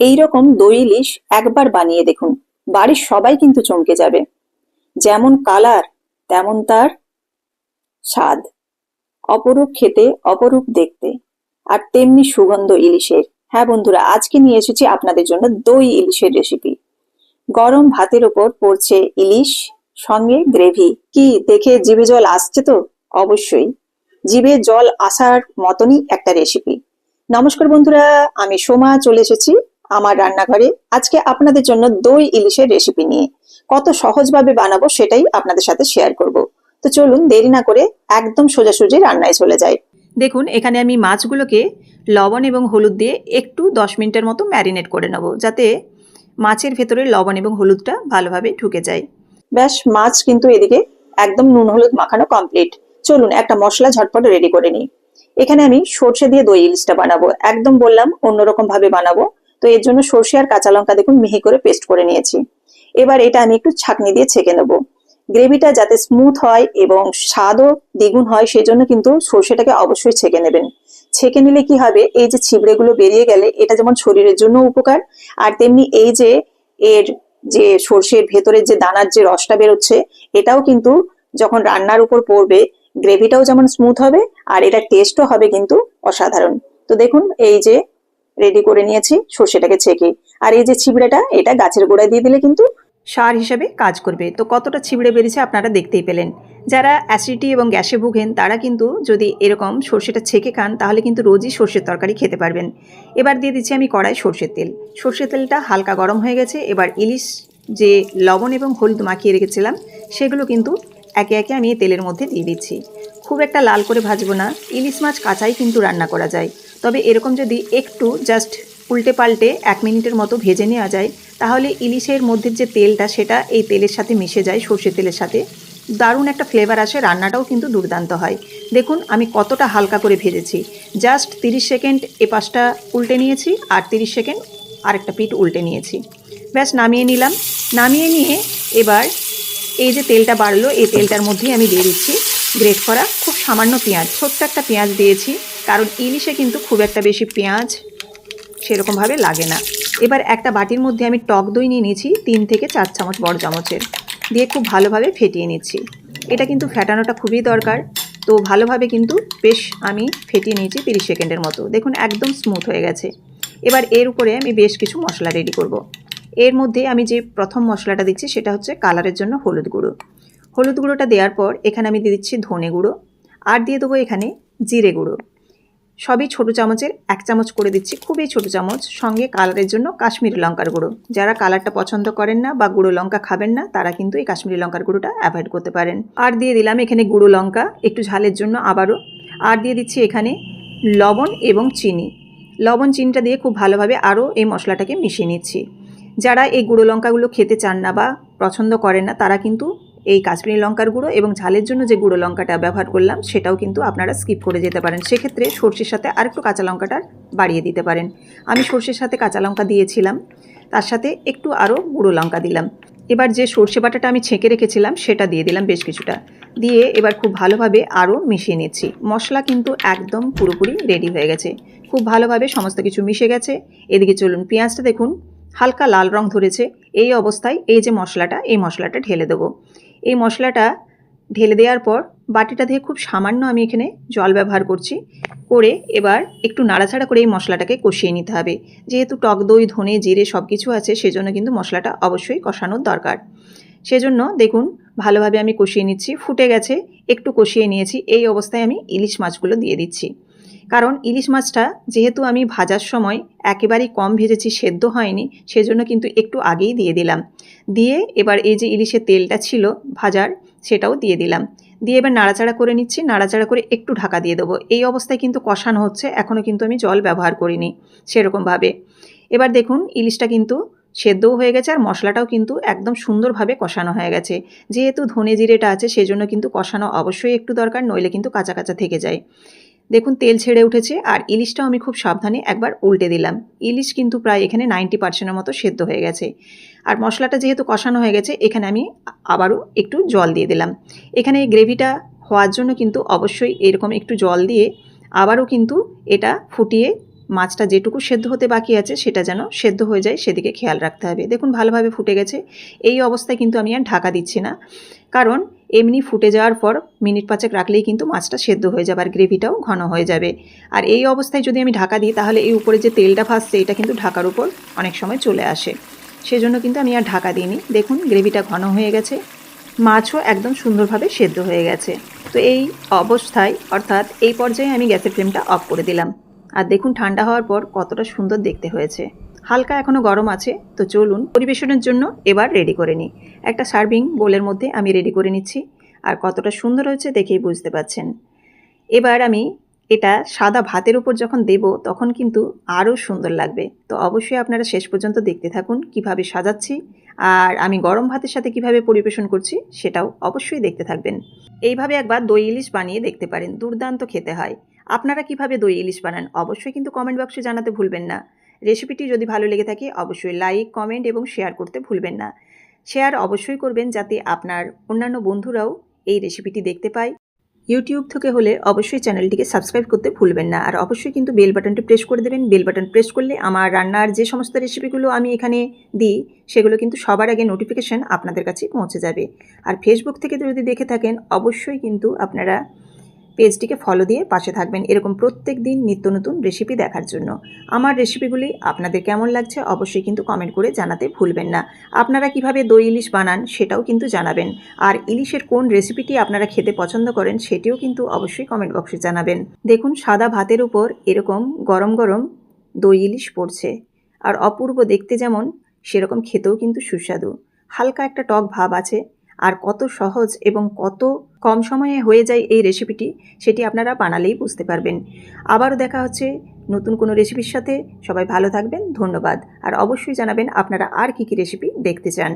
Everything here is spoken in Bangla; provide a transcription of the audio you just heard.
এই রকম দই ইলিশ একবার বানিয়ে দেখুন, বাড়ির সবাই কিন্তু চমকে যাবে। যেমন কালার, তেমন তার স্বাদ। অপরূপ খেতে, অপরূপ দেখতে। আর তেমনি সুগন্ধ ইলিশের। হ্যাঁ বন্ধুরা, আজকে নিয়ে এসেছি আপনাদের জন্য দই ইলিশের রেসিপি গরম ভাতের ওপর পড়ছে ইলিশ, সঙ্গে গ্রেভি কি, দেখে জিভে জল আসছে তো? অবশ্যই। জিভে জল আসার মতনই একটা রেসিপি নমস্কার বন্ধুরা, আমি সোমা, চলে এসেছি আমার রান্নাঘরে আজকে আপনাদের জন্য দই ইলিশের রেসিপি নিয়ে। কত সহজভাবে বানাবো সেটাই আপনাদের সাথে শেয়ার করব। তো চলুন দেরি না করে একদম সোজাসুজি রান্নায় চলে যাই। দেখুন, এখানে আমি মাছগুলোকে লবণ এবং হলুদ দিয়ে একটু দশ মিনিটের মতো ম্যারিনেট করে নেব, যাতে মাছের ভেতরে লবণ এবং হলুদটা ভালোভাবে ঢুকে যায়। ব্যাস, মাছ কিন্তু এদিকে একদম নুন হলুদ মাখানো কমপ্লিট চলুন একটা মশলা ঝটপট রেডি করে নিই। এখানে আমি সর্ষে দিয়ে দই ইলিশটা বানাবো। একদম বললাম অন্যরকম ভাবে বানাবো। তো এর জন্য সর্ষে আর কাঁচা লঙ্কা দেখুন মিহি করে পেস্ট করে নিয়েছি। এবার এটা আমি একটু ছাঁকনি দিয়ে ছেঁকে নেব। গ্রেভিটা যাতে স্মুথ হয় এবং স্বাদও দ্বিগুণ হয় সেজন্য কিন্তু সর্ষেটাকে অবশ্যই ছেঁকে নেবেন। ছেঁকে নিলে কি হবে? এই যে ছিবড়েগুলো বেরিয়ে গেলে এটা যেমন শরীরের জন্য উপকার, আর তেমনি এই যে এর যে সর্ষের ভেতরের যে দানার যে রসটা বেরোচ্ছে, এটাও কিন্তু যখন রান্নার উপর পড়বে, গ্রেভিটাও যেমন স্মুথ হবে, আর এটা টেস্টও হবে কিন্তু অসাধারণ। তো দেখুন এই যে রেডি করে নিয়েছি, সর্ষেটাকে ছেঁকে। আর এই যে ছিবড়েটা, এটা গাছের গোড়ায় দিয়ে দিলে কিন্তু সার হিসেবে কাজ করবে। তো কতটা ছিবড়ে বেরিয়েছে আপনারা দেখতেই পেলেন। যারা অ্যাসিডিটি এবং গ্যাসে ভুগেন, তারা কিন্তু যদি এরকম সর্ষেটা ছেঁকে খান, তাহলে কিন্তু রোজই সর্ষের তরকারি খেতে পারবেন। এবার দিয়ে দিচ্ছি আমি কড়াই সর্ষের তেল। সর্ষের তেলটা হালকা গরম হয়ে গেছে। এবার ইলিশ যে লবণ এবং হলুদ মাখিয়ে রেখেছিলাম, সেগুলো কিন্তু একে একে আমি তেলের মধ্যে দিয়ে দিচ্ছি। খুব একটা লাল করে ভাজবো না। ইলিশ মাছ কাঁচাই কিন্তু রান্না করা যায়। তবে এরকম যদি একটু জাস্ট উল্টে পাল্টে এক মিনিটের মতো ভেজে নেওয়া যায়, তাহলে ইলিশের মধ্যে যে তেলটা, সেটা এই তেলের সাথে মিশে যায় সর্ষের তেলের সাথে। দারুণ একটা ফ্লেভার আসে, রান্নাটাও কিন্তু দুর্দান্ত হয়। দেখুন, আমি কতটা হালকা করে ভেজেছি। জাস্ট তিরিশ সেকেন্ড এ পাশটা উল্টে নিয়েছি, আর তিরিশ সেকেন্ড আরেকটা পিঠ উল্টে নিয়েছি। ব্যাস, নামিয়ে নিলাম। নামিয়ে নিয়ে এবার এই যে তেলটা বাড়লো, এই তেলটার মধ্যেই আমি দিয়ে দিচ্ছি গ্রেট করা খুব সামান্য পেঁয়াজ, ছোট্ট একটা পেঁয়াজ দিয়েছি। কারণ ইলিশে কিন্তু খুব একটা বেশি পেঁয়াজ সেরকমভাবে লাগে না। এবার একটা বাটির মধ্যে আমি টক দই নিয়ে নিয়েছি, তিন থেকে চার চামচ বড় চামচের। দিয়ে খুব ভালোভাবে ফেটিয়ে নিচ্ছি। এটা কিন্তু ফেটানোটা খুবই দরকার। তো ভালোভাবে কিন্তু বেশ আমি ফেটিয়ে নিয়েছি তিরিশ সেকেন্ডের মতো। দেখুন, একদম স্মুথ হয়ে গেছে। এবার এর উপরে আমি বেশ কিছু মশলা রেডি করব। এর মধ্যে আমি যে প্রথম মশলাটা দিচ্ছি, সেটা হচ্ছে কালারের জন্য হলুদ গুঁড়ো। হলুদ গুঁড়োটা দেওয়ার পর এখানে আমি দিয়ে দিচ্ছি ধনে গুঁড়ো। আর দিয়ে দেবো এখানে জিরে গুঁড়ো। সবই ছোটো চামচের এক চামচ করে দিচ্ছি, খুবই ছোটো চামচ। সঙ্গে কালারের জন্য কাশ্মীরি লঙ্কার গুঁড়ো। যারা কালারটা পছন্দ করেন না বা গুঁড়ো লঙ্কা খাবেন না, তারা কিন্তু এই কাশ্মীরি লঙ্কার গুঁড়োটা অ্যাভয়েড করতে পারেন। আর দিয়ে দিলাম এখানে গুঁড়ো লঙ্কা, একটু ঝালের জন্য আবারও। আর দিয়ে দিচ্ছি এখানে লবণ এবং চিনি। লবণ, চিনিটা দিয়ে খুব ভালোভাবে আরও এই মশলাটাকে মিশিয়ে নিচ্ছি। যারা এই গুঁড়ো লঙ্কাগুলো খেতে চান না বা পছন্দ করেন না, তারা কিন্তু এই কাশ্মীরি লঙ্কার গুঁড়ো এবং ঝালের জন্য যে গুঁড়ো লঙ্কাটা ব্যবহার করলাম, সেটাও কিন্তু আপনারা স্কিপ করে যেতে পারেন। সেক্ষেত্রে সর্ষের সাথে আরেকটু কাঁচা লঙ্কাটা বাড়িয়ে দিতে পারেন। আমি সর্ষের সাথে কাঁচা লঙ্কা দিয়েছিলাম, তার সাথে একটু আরও গুঁড়ো লঙ্কা দিলাম। এবার যে সর্ষে বাটাটা আমি ছেঁকে রেখেছিলাম, সেটা দিয়ে দিলাম বেশ কিছুটা। দিয়ে এবার খুব ভালোভাবে আরও মিশিয়ে নিচ্ছি। মশলা কিন্তু একদম পুরোপুরি রেডি হয়ে গেছে। খুব ভালোভাবে সমস্ত কিছু মিশে গেছে। এদিকে চলুন পেঁয়াজটা দেখুন, হালকা লাল রং ধরেছে। এই অবস্থায় এই যে মশলাটা, এই মশলাটা ঢেলে দেবো। এই মশলাটা ঢেলে দেওয়ার পর বাটিটা দিয়ে খুব সামান্য আমি এখানে জল ব্যবহার করছি। করে এবার একটু নাড়াচাড়া করে এই মশলাটাকে কষিয়ে নিতে হবে। যেহেতু টক দই, ধনে, জিরে সব কিছু আছে, সেজন্য কিন্তু মশলাটা অবশ্যই কষানোর দরকার। সেজন্য দেখুন, ভালোভাবে আমি কষিয়ে নিচ্ছি। ফুটে গেছে, একটু কষিয়ে নিয়েছি। এই অবস্থায় আমি ইলিশ মাছগুলো দিয়ে দিচ্ছি। কারণ ইলিশ মাছটা যেহেতু আমি ভাজার সময় একেবারেই কম ভেজেছি, সেদ্ধ হয়নি, সেজন্য কিন্তু একটু আগেই দিয়ে দিলাম। দিয়ে এবার এই যে ইলিশের তেলটা ছিল ভাজার, সেটাও দিয়ে দিলাম। দিয়ে এবার নাড়াচাড়া করে নিচ্ছি, নাড়াচাড়া করে একটু ঢাকা দিয়ে দেবো। এই অবস্থায় কিন্তু কষানো হচ্ছে, এখনও কিন্তু আমি জল ব্যবহার করিনি সেরকমভাবে। এবার দেখুন, ইলিশটা কিন্তু সেদ্ধও হয়ে গেছে আর মশলাটাও কিন্তু একদম সুন্দরভাবে কষানো হয়ে গেছে। যেহেতু ধনে জিরেটা আছে, সেজন্য কিন্তু কষানো অবশ্যই একটু দরকার, নইলে কিন্তু কাঁচা কাঁচা থেকে যায়। দেখুন, তেল ছেড়ে উঠেছে, আর ইলিশটাও আমি খুব সাবধানে একবার উল্টে দিলাম। ইলিশ কিন্তু প্রায় এখানে নাইনটি পার্সেন্টের মতো সেদ্ধ হয়ে গেছে। আর মশলাটা যেহেতু কষানো হয়ে গেছে, এখানে আমি আবারও একটু জল দিয়ে দিলাম। এখানে এই গ্রেভিটা হওয়ার জন্য কিন্তু অবশ্যই এরকম একটু জল দিয়ে আবারও কিন্তু এটা ফুটিয়ে মাছটা যেটুকু সেদ্ধ হতে বাকি আছে, সেটা যেন সেদ্ধ হয়ে যায়, সেদিকে খেয়াল রাখতে হবে। দেখুন, ভালোভাবে ফুটে গেছে। এই অবস্থায় কিন্তু আমি আর ঢাকা দিচ্ছি না। কারণ এমনি ফুটে যাওয়ার পর মিনিট পাঁচেক রাখলেই কিন্তু মাছটা সেদ্ধ হয়ে যাবে আর গ্রেভিটাও ঘন হয়ে যাবে। আর এই অবস্থায় যদি আমি ঢাকা দিই, তাহলে এই উপরে যে তেলটা ভাসছে, এটা কিন্তু ঢাকার উপর অনেক সময় চলে আসে। সেজন্য কিন্তু আমি আর ঢাকা দিইনি। দেখুন, গ্রেভিটা ঘন হয়ে গেছে। মাছও একদম সুন্দরভাবে সেদ্ধ হয়ে গেছে। তো এই অবস্থায়, অর্থাৎ এই পর্যায়ে আমি গ্যাসের ফ্লেমটা অফ করে দিলাম। আর দেখুন, ঠান্ডা হওয়ার পর কতটা সুন্দর দেখতে হয়েছে। হালকা এখনও গরম আছে, তো চলুন পরিবেশনের জন্য এবার রেডি করে নিই। একটা সার্ভিং বোলের মধ্যে আমি রেডি করে নিচ্ছি, আর কতটা সুন্দর হয়েছে দেখেই বুঝতে পাচ্ছেন এবার আমি এটা সাদা ভাতের উপর যখন দেব, তখন কিন্তু আরও সুন্দর লাগবে। তো অবশ্যই আপনারা শেষ পর্যন্ত দেখতে থাকুন কীভাবে সাজাচ্ছি, আর আমি গরম ভাতের সাথে কীভাবে পরিবেশন করছি সেটাও অবশ্যই দেখতে থাকবেন। এইভাবে একবার দই ইলিশ বানিয়ে দেখতে পারেন, দুর্দান্ত খেতে হয়। আপনারা কীভাবে দই ইলিশ বানান অবশ্যই কিন্তু কমেন্ট বক্সে জানাতে ভুলবেন না। রেসিপিটি যদি ভালো লেগে থাকে, অবশ্যই লাইক কমেন্ট এবং শেয়ার করতে ভুলবেন না। শেয়ার অবশ্যই করবেন যাতে আপনার অন্যান্য বন্ধুরাও এই রেসিপিটি দেখতে পায়। ইউটিউব থেকে হলে অবশ্যই চ্যানেলটিকে সাবস্ক্রাইব করতে ভুলবেন না। আর অবশ্যই কিন্তু বেল বাটনটি প্রেস করে দেবেন। বেল বাটন প্রেস করলে আমার রান্নার যে সমস্ত রেসিপিগুলো আমি এখানে দিই, সেগুলো কিন্তু সবার আগে নোটিফিকেশান আপনাদের কাছে পৌঁছে যাবে। আর ফেসবুক থেকে যদি দেখে থাকেন, অবশ্যই কিন্তু আপনারা পেজটিকে ফলো দিয়ে পাশে থাকবেন। এরকম প্রত্যেক দিন নিত্য নতুন রেসিপি দেখার জন্য। আমার রেসিপিগুলি আপনাদের কেমন লাগছে অবশ্যই কিন্তু কমেন্ট করে জানাতে ভুলবেন না। আপনারা কীভাবে দই ইলিশ বানান সেটাও কিন্তু জানাবেন। আর ইলিশের কোন রেসিপিটি আপনারা খেতে পছন্দ করেন সেটিও কিন্তু অবশ্যই কমেন্ট বক্সে জানাবেন। দেখুন, সাদা ভাতের উপর এরকম গরম গরম দই ইলিশ পড়ছে। আর অপূর্ব দেখতে যেমন, সেরকম খেতেও কিন্তু সুস্বাদু। হালকা একটা টক ভাব আছে। আর কত সহজ এবং কত কম সময়ে হয়ে যায় এই রেসিপিটি সেটি আপনারা বানালেই বুঝতে পারবেন। আবারও দেখা হচ্ছে নতুন কোনো রেসিপির সাথে। সবাই ভালো থাকবেন, ধন্যবাদ। আর অবশ্যই জানাবেন আপনারা আর কী কী রেসিপি দেখতে চান।